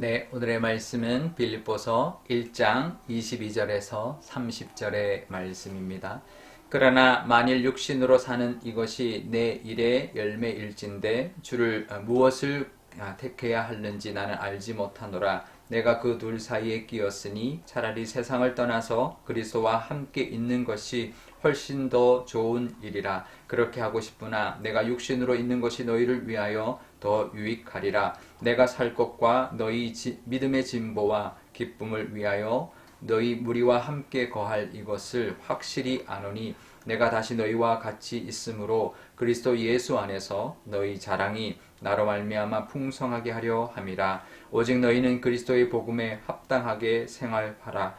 네, 오늘의 말씀은 빌립보서 1장 22절에서 30절의 말씀입니다. 그러나 만일 육신으로 사는 이것이 내 일의 열매일진데 주를 어, 무엇을 아, 택해야 하는지 나는 알지 못하노라. 내가 그 둘 사이에 끼었으니 차라리 세상을 떠나서 그리스도와 함께 있는 것이 훨씬 더 좋은 일이라. 그렇게 하고 싶으나 내가 육신으로 있는 것이 너희를 위하여 더 유익하리라. 내가 살 것과 너희 지- 믿음의 진보와 기쁨을 위하여 너희 무리와 함께 거할 이것을 확실히 아노니 내가 다시 너희와 같이 있으므로 그리스도 예수 안에서 너희 자랑이 나로 말미암아 풍성하게 하려 함이라 오직 너희는 그리스도의 복음에 합당하게 생활하라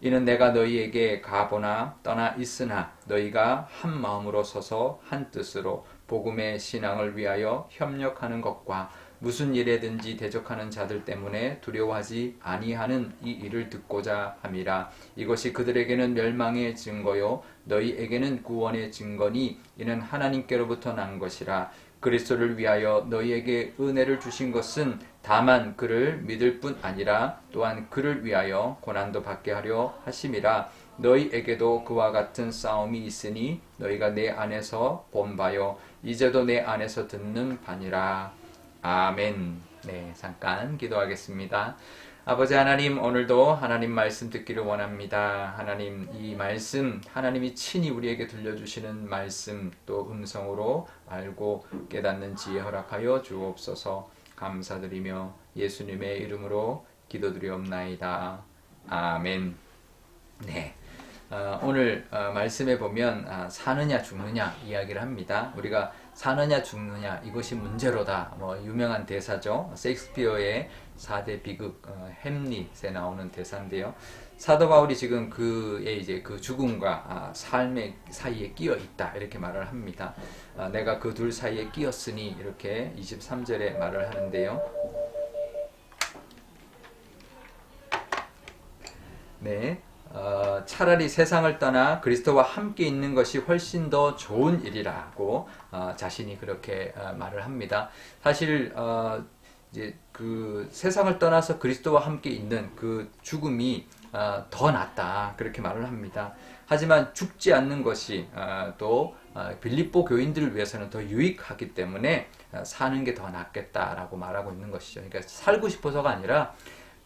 이는 내가 너희에게 가보나 떠나 있으나 너희가 한 마음으로 서서 한 뜻으로 복음의 신앙을 위하여 협력하는 것과 무슨 일에든지 대적하는 자들 때문에 두려워하지 아니하는 이 일을 듣고자 함이라. 이것이 그들에게는 멸망의 증거요 너희에게는 구원의 증거니 이는 하나님께로부터 난 것이라 그리스도를 위하여 너희에게 은혜를 주신 것은 다만 그를 믿을 뿐 아니라 또한 그를 위하여 고난도 받게 하려 하심이라 너희에게도 그와 같은 싸움이 있으니 너희가 내 안에서 본 바요 이제도 내 안에서 듣는 바니라 아멘. 네, 잠깐 기도하겠습니다. 아버지 하나님, 오늘도 하나님 말씀 듣기를 원합니다. 하나님, 이 말씀, 하나님이 친히 우리에게 들려주시는 말씀, 또 음성으로 알고 깨닫는 지혜 허락하여 주옵소서 감사드리며 예수님의 이름으로 기도드리옵나이다. 아멘. 네. 어, 오늘 어, 말씀에 보면 아, 사느냐 죽느냐 이야기를 합니다. 우리가 사느냐 죽느냐 이것이 문제로다. 뭐 유명한 대사죠. 셰익스피어의 4대 비극 어, 햄릿에 나오는 대사인데요. 사도 바울이 지금 그의 이제 그 죽음과 아, 삶의 사이에 끼어 있다 이렇게 말을 합니다. 아, 내가 그 둘 사이에 끼었으니 이렇게 23절에 말을 하는데요. 네. 어, 차라리 세상을 떠나 그리스도와 함께 있는 것이 훨씬 더 좋은 일이라고 어, 자신이 그렇게 어, 말을 합니다. 사실 어, 이제 그 세상을 떠나서 그리스도와 함께 있는 그 죽음이 어, 더 낫다 그렇게 말을 합니다. 하지만 죽지 않는 것이 어, 또 어, 빌립보 교인들을 위해서는 더 유익하기 때문에 어, 사는 게 더 낫겠다라고 말하고 있는 것이죠. 그러니까 살고 싶어서가 아니라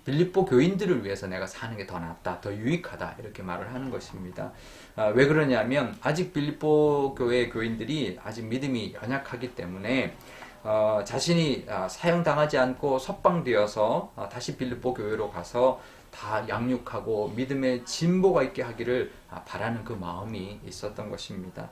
빌립보 교인들을 위해서 내가 사는 게 더 낫다, 더 유익하다 이렇게 말을 하는 것입니다. 아, 왜 그러냐면 아직 빌립보 교회 교인들이 아직 믿음이 연약하기 때문에 어, 자신이 아, 사형당하지 않고 석방되어서 아, 다시 빌립보 교회로 가서 다 양육하고 믿음의 진보가 있게 하기를 아, 바라는 그 마음이 있었던 것입니다.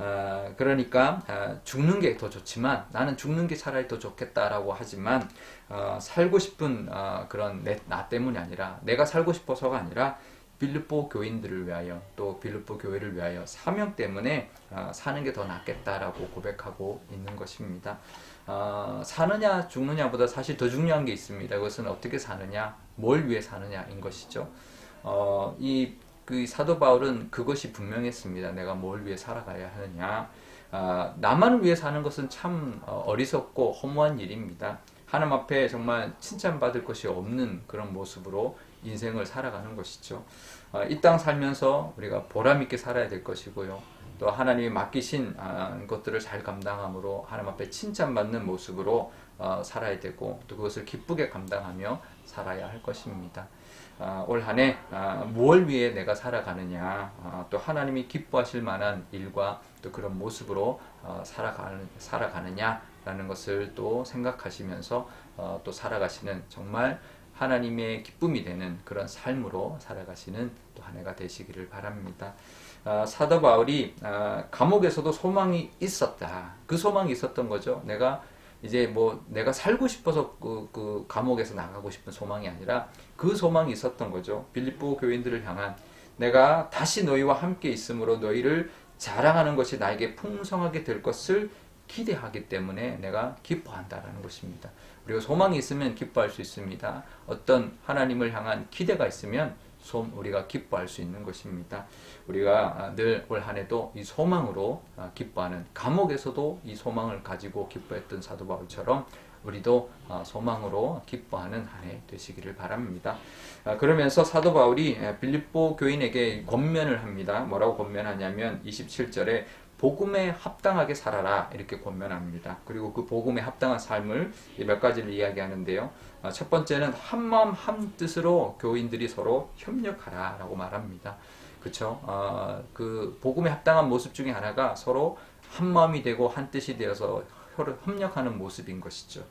아, 그러니까 아, 죽는 게 더 좋지만 나는 죽는 게 차라리 더 좋겠다라고 하지만 어, 살고 싶은 어, 그런 내, 나 때문이 아니라 내가 살고 싶어서가 아니라 빌립보 교인들을 위하여 또 빌립보 교회를 위하여 사명 때문에 어, 사는 게 더 낫겠다라고 고백하고 있는 것입니다. 어, 사느냐 죽느냐보다 사실 더 중요한 게 있습니다. 그것은 어떻게 사느냐, 뭘 위해 사느냐인 것이죠. 어, 이, 그 사도 바울은 그것이 분명했습니다. 내가 뭘 위해 살아가야 하느냐. 아, 나만을 위해 사는 것은 참 어, 어리석고 허무한 일입니다. 하나님 앞에 정말 칭찬받을 것이 없는 그런 모습으로 인생을 살아가는 것이죠. 어, 이땅 살면서 우리가 보람 있게 살아야 될 것이고요. 또 하나님이 맡기신 아, 것들을 잘 감당함으로 하나님 앞에 칭찬받는 모습으로 어, 살아야 되고 또 그것을 기쁘게 감당하며 살아야 할 것입니다. 아, 올 한해 아, 무엇을 위해 내가 살아가느냐 아, 또 하나님이 기뻐하실 만한 일과 또 그런 모습으로 어, 살아가느냐라는 것을 또 생각하시면서 어, 또 살아가시는 정말 하나님의 기쁨이 되는 그런 삶으로 살아가시는 또 한 해가 되시기를 바랍니다. 아, 사도 바울이 아, 감옥에서도 소망이 있었다. 그 소망이 있었던 거죠. 내가 이제 뭐 내가 살고 싶어서 그, 그 감옥에서 나가고 싶은 소망이 아니라 그 소망이 있었던 거죠. 빌립보 교인들을 향한 내가 다시 너희와 함께 있으므로 너희를 자랑하는 것이 나에게 풍성하게 될 것을 기대하기 때문에 내가 기뻐한다라는 것입니다. 우리가 소망이 있으면 기뻐할 수 있습니다. 어떤 하나님을 향한 기대가 있으면 소- 우리가 기뻐할 수 있는 것입니다. 우리가 늘 올 한해도 이 소망으로 아, 기뻐하는 감옥에서도 이 소망을 가지고 기뻐했던 사도 바울처럼 우리도 어, 소망으로 기뻐하는 한 해 되시기를 바랍니다. 아, 그러면서 사도 바울이 에, 빌립보 교인에게 권면을 합니다. 뭐라고 권면하냐면 27절에 복음에 합당하게 살아라 이렇게 권면합니다. 그리고 그 복음에 합당한 삶을 이몇 가지를 이야기하는데요. 아, 첫 번째는 한 마음 한 뜻으로 교인들이 서로 협력하라라고 말합니다. 그렇죠? 그 복음에 합당한 모습 중에 하나가 서로 한 마음이 되고 한 뜻이 되어서 협력하는 모습인 것이죠.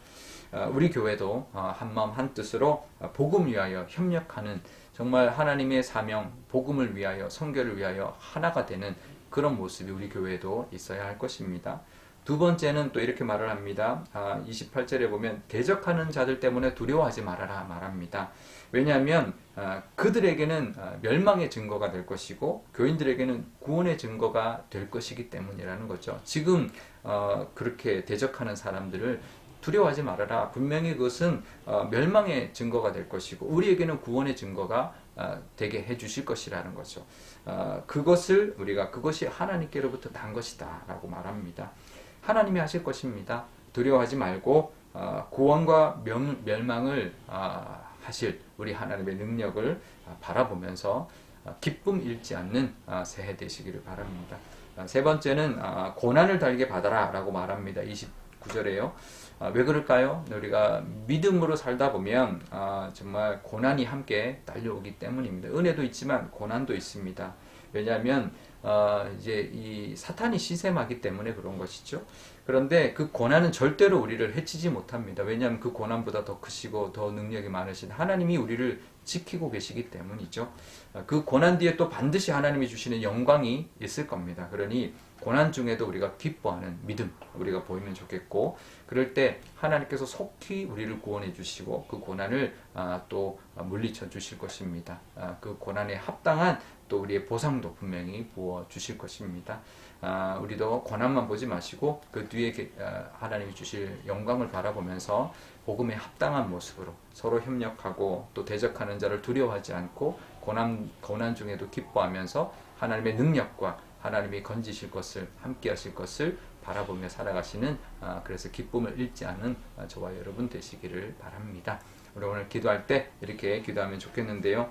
아, 우리 교회도 아, 한 마음 한 뜻으로 아, 복음 위하여 협력하는 정말 하나님의 사명, 복음을 위하여 성결을 위하여 하나가 되는 그런 모습이 우리 교회에도 있어야 할 것입니다. 두 번째는 또 이렇게 말을 합니다. 아, 28절에 보면 대적하는 자들 때문에 두려워하지 말아라 말합니다. 왜냐하면 아, 그들에게는 아, 멸망의 증거가 될 것이고 교인들에게는 구원의 증거가 될 것이기 때문이라는 거죠. 지금 어, 그렇게 대적하는 사람들을 두려워하지 말아라. 분명히 그것은 어, 멸망의 증거가 될 것이고 우리에게는 구원의 증거가 어, 되게 해 주실 것이라는 거죠. 어, 그것을 우리가 그것이 하나님께로부터 난 것이다라고 말합니다. 하나님이 하실 것입니다. 두려워하지 말고 어, 구원과 명- 멸망을 아, 하실 우리 하나님의 능력을 아, 바라보면서 아, 기쁨 잃지 않는 아, 새해 되시기를 바랍니다. 아, 세 번째는 아, 고난을 달게 받아라 라고 말합니다. 29절에요. 아, 왜 그럴까요? 우리가 믿음으로 살다 보면 아, 정말 고난이 함께 달려오기 때문입니다. 은혜도 있지만 고난도 있습니다. 왜냐하면 어, 이제 이 사탄이 시샘하기 때문에 그런 것이죠. 그런데 그 고난은 절대로 우리를 해치지 못합니다. 왜냐하면 그 고난보다 더 크시고 더 능력이 많으신 하나님이 우리를 지키고 계시기 때문이죠. 어, 그 고난 뒤에 또 반드시 하나님이 주시는 영광이 있을 겁니다. 그러니 고난 중에도 우리가 기뻐하는 믿음 우리가 보이면 좋겠고 그럴 때 하나님께서 속히 우리를 구원해 주시고 그 고난을 아, 또 물리쳐 주실 것입니다. 아, 그 고난에 합당한 또 우리의 보상도 분명히 부어 주실 것입니다. 아, 우리도 고난만 보지 마시고 그 뒤에 게- 아, 하나님이 주실 영광을 바라보면서 복음에 합당한 모습으로 서로 협력하고 또 대적하는 자를 두려워하지 않고 고난 고난 중에도 기뻐하면서 하나님의 능력과 하나님이 건지실 것을 함께 하실 것을 바라보며 살아가시는 아, 그래서 기쁨을 잃지 않은 아, 저와 여러분 되시기를 바랍니다. 우리 오늘 기도할 때 이렇게 기도하면 좋겠는데요.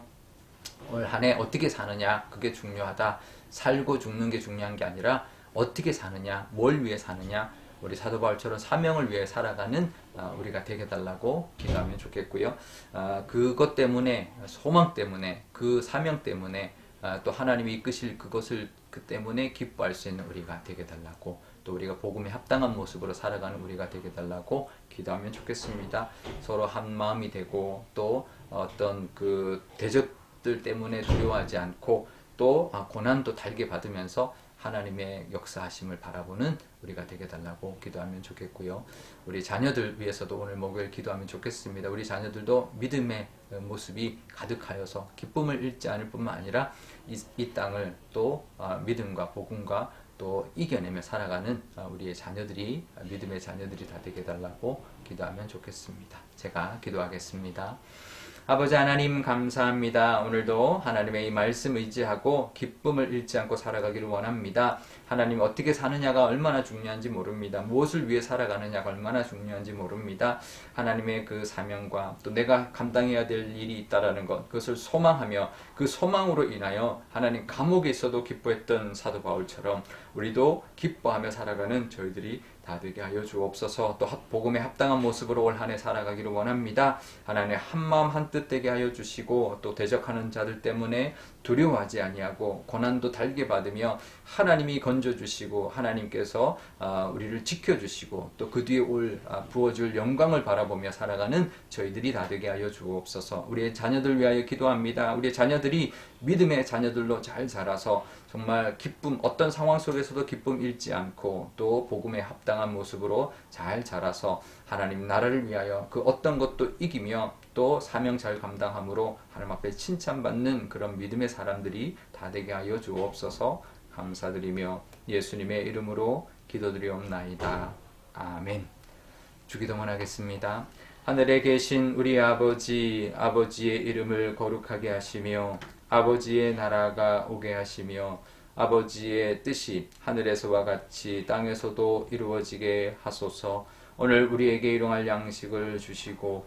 올 한 해 어떻게 사느냐 그게 중요하다. 살고 죽는 게 중요한 게 아니라 어떻게 사느냐, 뭘 위해 사느냐. 우리 사도 바울처럼 사명을 위해 살아가는 아, 우리가 되게 달라고 기도하면 좋겠고요. 아, 그것 때문에 소망 때문에 그 사명 때문에 아, 또 하나님이 이끄실 그것을 그 때문에 기뻐할 수 있는 우리가 되게 달라고 또 우리가 복음에 합당한 모습으로 살아가는 우리가 되게 달라고 기도하면 좋겠습니다. 서로 한 마음이 되고 또 어떤 그 대적 들 때문에 두려워하지 않고 또 아, 고난도 달게 받으면서 하나님의 역사하심을 바라보는 우리가 되게 달라고 기도하면 좋겠고요. 우리 자녀들 위해서도 오늘 목요일 기도하면 좋겠습니다. 우리 자녀들도 믿음의 모습이 가득하여서 기쁨을 잃지 않을 뿐만 아니라 이, 이 땅을 또 아, 믿음과 복음과 또 이겨내며 살아가는 아, 우리의 자녀들이 아, 믿음의 자녀들이 다 되게 달라고 기도하면 좋겠습니다. 제가 기도하겠습니다. 아버지 하나님 감사합니다. 오늘도 하나님의 이 말씀 의지하고 기쁨을 잃지 않고 살아가기를 원합니다. 하나님 어떻게 사느냐가 얼마나 중요한지 모릅니다. 무엇을 위해 살아가느냐가 얼마나 중요한지 모릅니다. 하나님의 그 사명과 또 내가 감당해야 될 일이 있다라는 것 그것을 소망하며 그 소망으로 인하여 하나님 감옥에 있어도 기뻐했던 사도 바울처럼 우리도 기뻐하며 살아가는 저희들이 다 되게 하여 주옵소서 또 합- 복음에 합당한 모습으로 올 한 해 살아가기를 원합니다. 하나님 한 마음 한 뜻 되게 하여 주시고 또 대적하는 자들 때문에 두려워하지 아니하고 고난도 달게 받으며 하나님이 건져 주시고 하나님께서 아, 우리를 지켜 주시고 또 그 뒤에 올 아, 부어 줄 영광을 바라보며 살아가는 저희들이 다 되게 하여 주옵소서. 우리의 자녀들 위하여 기도합니다. 우리의 자녀들이 믿음의 자녀들로 잘 자라서 정말 기쁨 어떤 상황 속에서도 기쁨 잃지 않고 또 복음에 합당한 모습으로 잘 자라서 하나님 나라를 위하여 그 어떤 것도 이기며 또 사명 잘 감당함으로 하나님 앞에 칭찬받는 그런 믿음의 사람들이 다 되게 하여 주옵소서 감사드리며 예수님의 이름으로 기도드리옵나이다. 아멘. 주기도문 하겠습니다. 하늘에 계신 우리 아버지, 아버지의 이름을 거룩하게 하시며, 아버지의 나라가 오게 하시며, 아버지의 뜻이 하늘에서와 같이 땅에서도 이루어지게 하소서, 오늘 우리에게 일용할 양식을 주시고